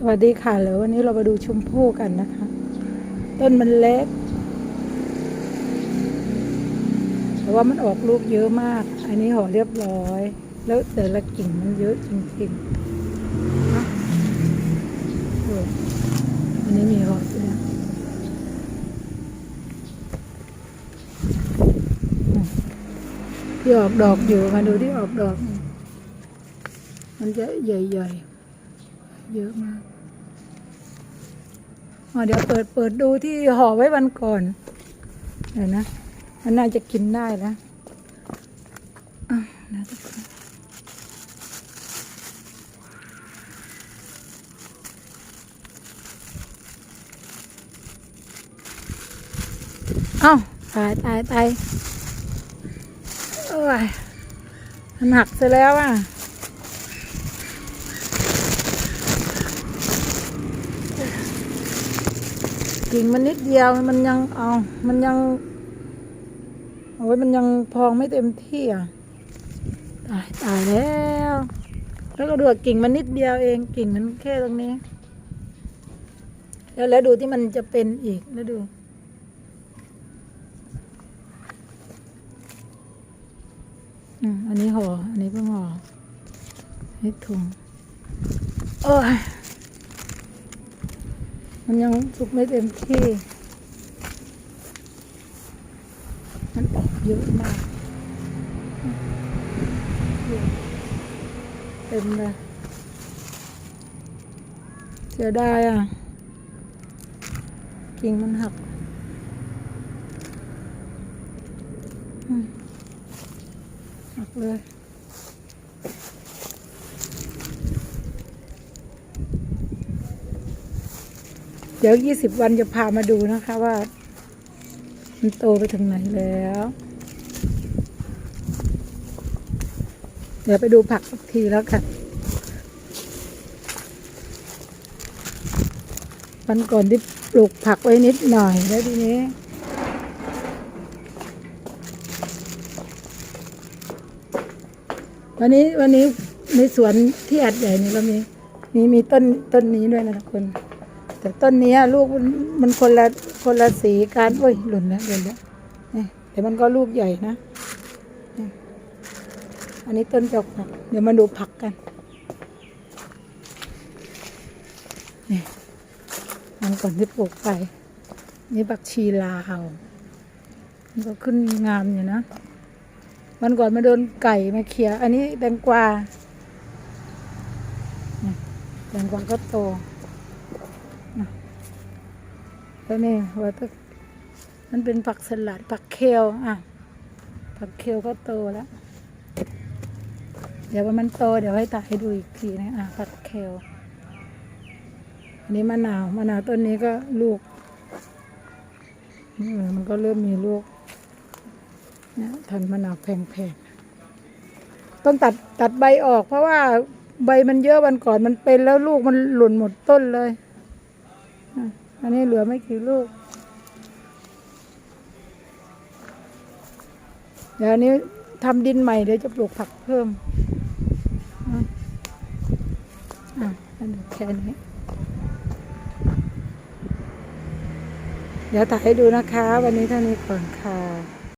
สวัสดีค่ะแล้ววันนี้เรามาดูชมพู่กันนะคะ ต้นมันเล็ก แต่ว่ามันออกลูกเยอะมาก อันนี้ห่อเรียบร้อย แล้วแต่ละกิ่งมันเยอะจริงๆนะอันนี้มีห่อด้วยนะอืมที่ออกดอกอยู่มาดูที่ออกดอก มันจะใหญ่ๆ เยอะมากอ๋อเดี๋ยวเปิดเปิดดูที่ห่อไว้วันก่อนเดี๋ยวนะมันน่าจะกินได้นะนะทุกคนเอ้าตายตายตายโอ้ยมันหักซะแล้วอะ กิ่งมันนิดเดียวมันยังเอามันยังโอ้ยมันยังพองไม่เต็มที่อะตายตายแล้ว แล้วก็ดูกิ่งมันนิดเดียวเองกิ่งมันแค่ตรงนี้ แล้วแล้วดูที่มันจะเป็นอีกแล้วดูอันนี้ห่ออันนี้เพิ่งห่อให้ถุงโอ้ย มันยังสุกไม่เต็มที่ มันออกเยอะมาก เต็มเลยเสียดายอะ กิ่งมันหักหักเลย เดี๋ยวยี่สิบวันจะพามาดูนะคะว่า มันโตไปถึงไหนแล้ว เดี๋ยวไปดูผักสักทีแล้วกันวันก่อนที่ปลูกผักไว้นิดหน่อยแล้วทีนี้วันนี้วันนี้ในสวนที่อัดใหญ่นี่เรามีมีมีต้นต้นนี้ด้วยนะทุกคน แต่ต้นนี้ลูกมันคนละคนละสีกันโอ้ยหล่นแล้วหล่นแล้วแต่มันก็ลูกใหญ่นะ อันนี้ต้นจอกผัก เดี๋ยวมาดูผักกันนี่มันก่อนที่ปลูกไป นี่ผักชีลาว มันก็ขึ้นงามอยู่นะวันก่อนมาโดนไก่มาเคียอันนี้แตงกวาแตงกวาก็โต แล้วนี่ว่าตมันเป็นผักสลัดผักเคลอะผักเคลก็โตแล้ว เดี๋ยวว่ามันโตเดี๋ยวให้ตัดให้ดูอีกทีนะอะผักเคลอันนี้มะนาวมะนาวต้นนี้ก็ลูกเออมันก็เริ่มมีลูกเนี่ยทันมะนาวแพงๆต้องตัดตัดใบออก เพราะว่าใบมันเยอะวันก่อนมันเป็นแล้วลูกมันหล่นหมดต้นเลย อันนี้เหลือไม่กี่ลูก เดี๋ยวนี้ทำดินใหม่เดี๋ยวจะปลูกผักเพิ่มอะอันนี้แค่นี้ เดี๋ยวถ่ายให้ดูนะคะ วันนี้เท่านี้ก่อนค่ะ